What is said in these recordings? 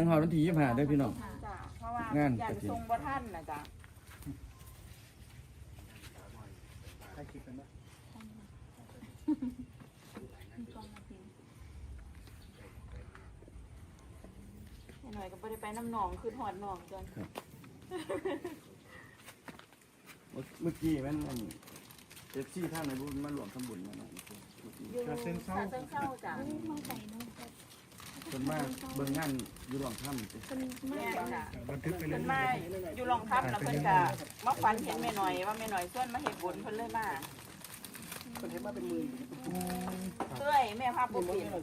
งหอดวันที่ยี่สิบห้าเด้อพี่น้อง จ้ะเพราะว่างานอยากกฐิน ทรงบ่ท่านนะจ๊ะหน่อยก็บ่ได้ไปน้ำหนองคือหอดหนองจนเมื่อกี้แม่นอันเอฟซีท่านในบุญมาหลวมทำบุญมาหน่อยอยู่ชาเชิงเศร้าจ้ะ คนมากเบิ่งงานอยู่หลวงถ้ำสิแม่จ้ะบันทึกไปเลเพิ่ยนมาอยู่รองทับแล้วเพิ่นก็มาฝันเห็นแม่หน่อยว่าแม่หน่อยส่วนมาเฮ็ดบุญเพิ่นเลยมาคนเห็นมาเป็นหมื่นเอ้ยแม่พาปุ๊บปิ่นอัน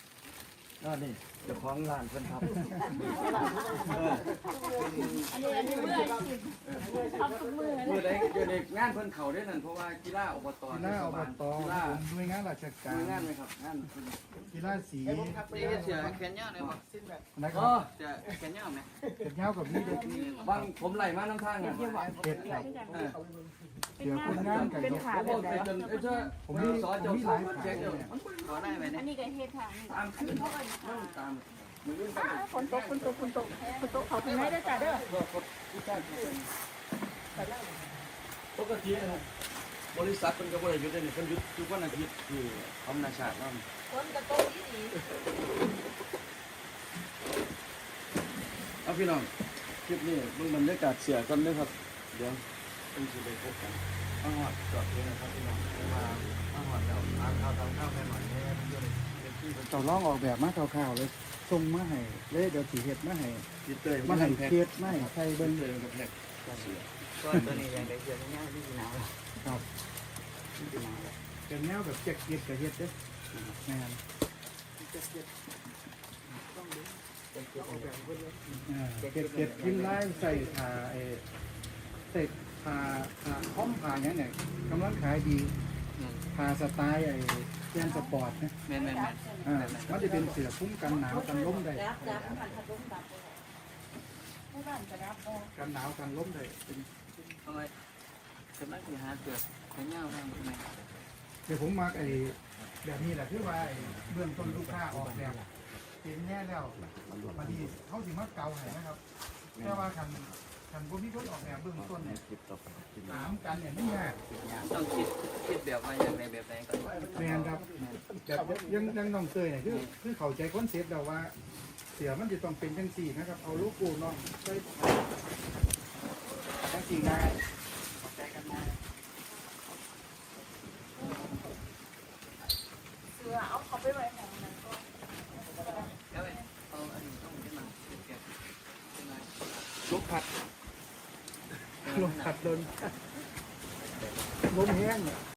นี่เจ้าของร้านเพิ่นครับอันนี้อันนี้เมื่อชิมทำทุกมือเมื่อใดเดี๋ยวนี้งานเพิ่นเข้าได้นั่นเพราะว่ากีฬาอบตกีฬาอบตกีฬาผมหน่วยงานราชกามีรงานไหมครับงานเพิ่นกีฬาสีนี่เสียแขนยาวเลยบ่นะคอ๋รัอบเสียแขนยาวไหมเก็บเงากับนี่เด็กบางผมไล่มาน้ำทางอะเก็บครับเออ เดี๋ยวคนงานกันเป็นขาแบบไหนไปจนไอ้เจ้าผมมีสอผมเจ้ามีหลายขาเช็คเดี๋ยวเนี่ยอันนี้ก็เฮ็ดทางนี่ตามขึ้นต้องตามมือยื่นไปฝนตกฝนตกฝนตกฝนตกเขาทางไหนได้จ้ะเด้อปกติบริษัทเป็นก็บริยุทธ์เนี่ยเป็นยุทธ์ทุกวันอาทิตย์ที่อำนาชาตินั่นฝนกระตกดีดีเอาพี่น้องคลิปนี้มึงบรรยากาศเสียกันด้วยครับ เดี๋ยว ต้องสิไปพบกันอาหอดจอดเลยนะครับพี่น้องมาอาหอดแล้วทานข้าวทานข้าวแม่หน่อยแม่เพื่อนเด็กที่เป็นเจ้าร้องออกแบบมาคร่าวๆเลยส่งมาให้เลยเดี๋ยวสีเห็ดมาให้จิตเตยมาให้แพ็คเทียดมาให้ใส่เบิ้ลงเลยกับแพ็คเสียก็ตัวนี้ยังได้เสียแขนยาวที่สีหนาวครับที่สีหนาวเก็บเงาแบบเจ็กเก็ดกับเฮ็ดเด้อแม่นอ่าเก็บเก็บพิมพ์ลายใส่ผ้าไอ้ใส่ ผ้าผ้าค้อมผ้าอย่างเนี่ยกำลังขายดีผ้าสไตล์ไอ้แกนสปอร์ตนะแม่นแม่นแม่นอ่ามันจะเป็นเสือคุ้มกันหนาวกันล้มได้รับรับมันพัดลมดับเลยไม่บ้านจะรับบ่กันหนาวกันล้มได้เป็นทำไมกำลังสิหาเกือบแขนยาวทางไหนเดี๋ยวผมมาไอ้แบบนี้แหละคือว่าไอ้เบื้องต้นลูกค้าออกแบบเห็นแน่แล้วพอดีเขาสิมาเกาให้นะครับ แต่ว่าคัน คันพวกนี้คนออกแบบเบื้องต้นเนี่ยคลิปต่อไปคลิปหน้าถามกันเนี่ยไม่ยากต้องคิดคิดแบบว่าอย่างไรแบบไหนก่อนแมนครับแบบยังยังน้องเตยเนี่ยคือคือเข้าใจคอนเซ็ปต์แล้วว่า เสือมันจะต้องเป็นจังสี่นะครับ เอาลูกกูเนาะใส่จังสี่ง่ายเสือเอาเขาไปไว้ของนั้นก็แล้วเอาอันนี้ต้องขึ้นมาเก็บเก็บขึ้นมา ลมพัดลมลมแห้งเนี่ย